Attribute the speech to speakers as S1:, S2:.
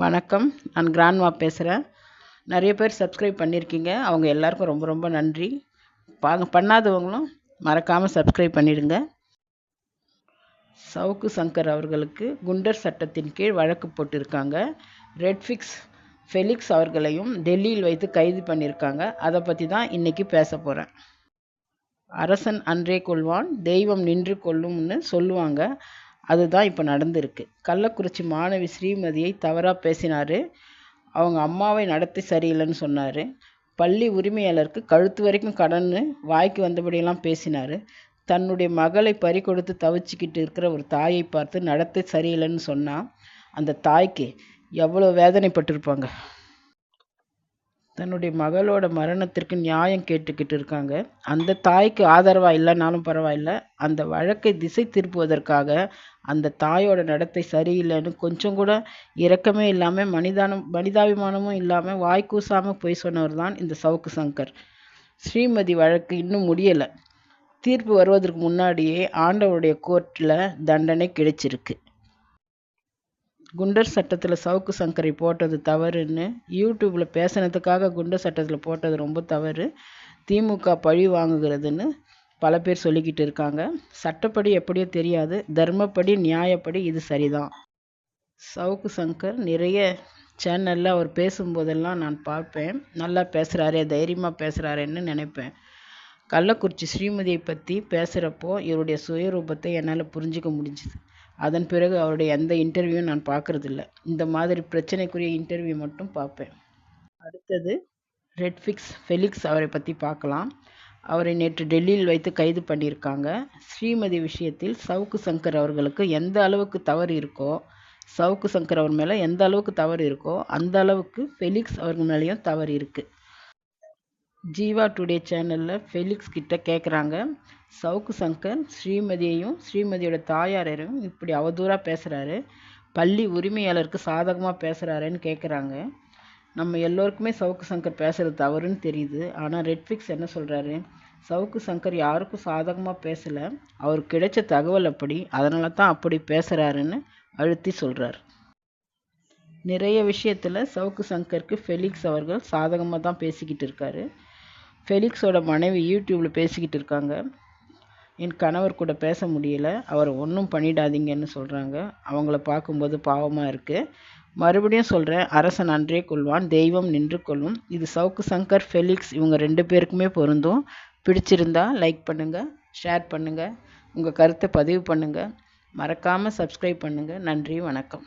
S1: வணக்கம். நான் கிராண்ட்மா பேசுகிறேன் நிறைய பேர் சப்ஸ்கிரைப் பண்ணியிருக்கீங்க அவங்க எல்லாருக்கும் ரொம்ப ரொம்ப நன்றி. பா பண்ணாதவங்களும் மறக்காமல் சப்ஸ்கிரைப் பண்ணிடுங்க. சவுக்கு சங்கர் அவர்களுக்கு குண்டர் சட்டத்தின் கீழ் வழக்கு போட்டிருக்காங்க. ரெட்ஃபிக்ஸ் ஃபெலிக்ஸ் அவர்களையும் டெல்லியில் வைத்து கைது பண்ணியிருக்காங்க அதை பற்றி தான் இன்றைக்கி பேச போகிறேன் அரசன் அன்றே கொள்வான் தெய்வம் நின்று கொள்ளும்னு சொல்லுவாங்க. அதுதான் இப்போ நடந்திருக்கு. கள்ளக்குறிச்சி மாணவி ஸ்ரீமதியை தவறாக பேசினார். அவங்க அம்மாவை நடத்தை சரியில்லைன்னு சொன்னார். பள்ளி உரிமையாளருக்கு கழுத்து வரைக்கும் கடன்னு வாய்க்கு வந்தபடியெல்லாம் பேசினார். தன்னுடைய மகளை பறி கொடுத்து தவிச்சிக்கிட்டு இருக்கிற ஒரு தாயை பார்த்து நடத்தை சரியில்லைன்னு சொன்னால் அந்த தாய்க்கு எவ்வளோ வேதனைப்பட்டிருப்பாங்க. தன்னுடைய மகளோட மரணத்திற்கு நியாயம் கேட்டுக்கிட்டு இருக்காங்க. அந்த தாய்க்கு ஆதரவாக இல்லைனாலும் பரவாயில்ல. அந்த வழக்கை திசை திருப்புவதற்காக அந்த தாயோட நடத்தை சரியில்லைன்னு கொஞ்சம் கூட இரக்கமே இல்லாமல் மனிதானம் மனிதாபிமானமும் இல்லாமல் வாய் கூசாமல் போய் சொன்னவர் தான் இந்த சவுக்கு சங்கர். ஸ்ரீமதி வழக்கு இன்னும் முடியலை. தீர்ப்பு வருவதற்கு முன்னாடியே ஆண்டவருடைய கோர்ட்டில் தண்டனை கிடைச்சிருக்கு. குண்டர் சட்டத்தில் சவுக்கு சங்கரை போட்டது தவறுன்னு யூடியூப்பில் பேசினதுக்காக குண்டர் சட்டத்தில் போட்டது ரொம்ப தவறு. திமுக பழி வாங்குகிறதுன்னு பல பேர் சொல்லிக்கிட்டு இருக்காங்க. சட்டப்படி எப்படியோ தெரியாது. தர்மப்படி நியாயப்படி இது சரிதான். சவுக்கு சங்கர் நிறைய சேனலில் அவர் பேசும்போதெல்லாம் நான் பார்ப்பேன். நல்லா பேசுகிறாரே தைரியமாக பேசுகிறாரேன்னு நினைப்பேன். கள்ளக்குறிச்சி ஸ்ரீமதியை பற்றி பேசுகிறப்போ இவருடைய சுயரூபத்தை என்னால் புரிஞ்சிக்க முடிஞ்சுது. அதன் பிறகு அவருடைய எந்த இன்டர்வியூவும் நான் பார்க்குறதில்ல. இந்த மாதிரி பிரச்சனைக்குரிய இன்டர்வியூ மட்டும் பார்ப்பேன். அடுத்தது ரெட்ஃபிக்ஸ் ஃபெலிக்ஸ் அவரை பற்றி பார்க்கலாம். அவரை நேற்று டெல்லியில் வைத்து கைது பண்ணியிருக்காங்க. ஸ்ரீமதி விஷயத்தில் சவுக்கு சங்கர் அவர்களுக்கு எந்த அளவுக்கு தவறு இருக்கோ சவுக்கு சங்கர் அவர் மேலே எந்த அளவுக்கு தவறு இருக்கோ அந்த அளவுக்கு ஃபெலிக்ஸ் அவர்கள் மேலேயும் தவறு இருக்குது ஜீவா டுடே சேனலில் ஃபெலிக்ஸ் கிட்ட கேட்குறாங்க சவுக்கு சங்கர் ஸ்ரீமதியையும் ஸ்ரீமதியோட தாயாரையும் இப்படி அவதூறாக பேசுகிறாரு பள்ளி உரிமையாளருக்கு சாதகமாக பேசுகிறாருன்னு கேட்குறாங்க நம்ம எல்லோருக்குமே சவுக்கு சங்கர் பேசுகிறது தவறுன்னு தெரியுது. ஆனால் ரெட்ஃபிக்ஸ் என்ன சொல்கிறாரு சவுக்கு சங்கர் யாருக்கும் சாதகமாக பேசலை. அவருக்கு கிடைச்ச தகவல் அப்படி. அதனால தான் அப்படி பேசுகிறாருன்னு அழுத்தி சொல்கிறார் நிறைய விஷயத்தில் சவுக்கு சங்கருக்கு ஃபெலிக்ஸ் அவர்கள் சாதகமாக தான் பேசிக்கிட்டு இருக்காரு. ஃபெலிக்ஸோட மனைவி யூடியூப்பில் பேசிக்கிட்டு இருக்காங்க. என் கணவர் கூட பேச முடியல. அவர் ஒன்றும் பண்ணிடாதீங்கன்னு சொல்கிறாங்க அவங்கள பார்க்கும்போது பாவமாக இருக்குது மறுபடியும் சொல்கிறேன் அரசன் அன்றே கொள்வான் தெய்வம் நின்று கொள்ளும். இது சவுக்கு சங்கர் ஃபெலிக்ஸ் இவங்க ரெண்டு பேருக்குமே பொருந்தும். பிடிச்சிருந்தா லைக் பண்ணுங்கள் ஷேர் பண்ணுங்கள் உங்கள் கருத்தை பதிவு பண்ணுங்கள் மறக்காமல் சப்ஸ்கிரைப் பண்ணுங்கள் நன்றி வணக்கம்.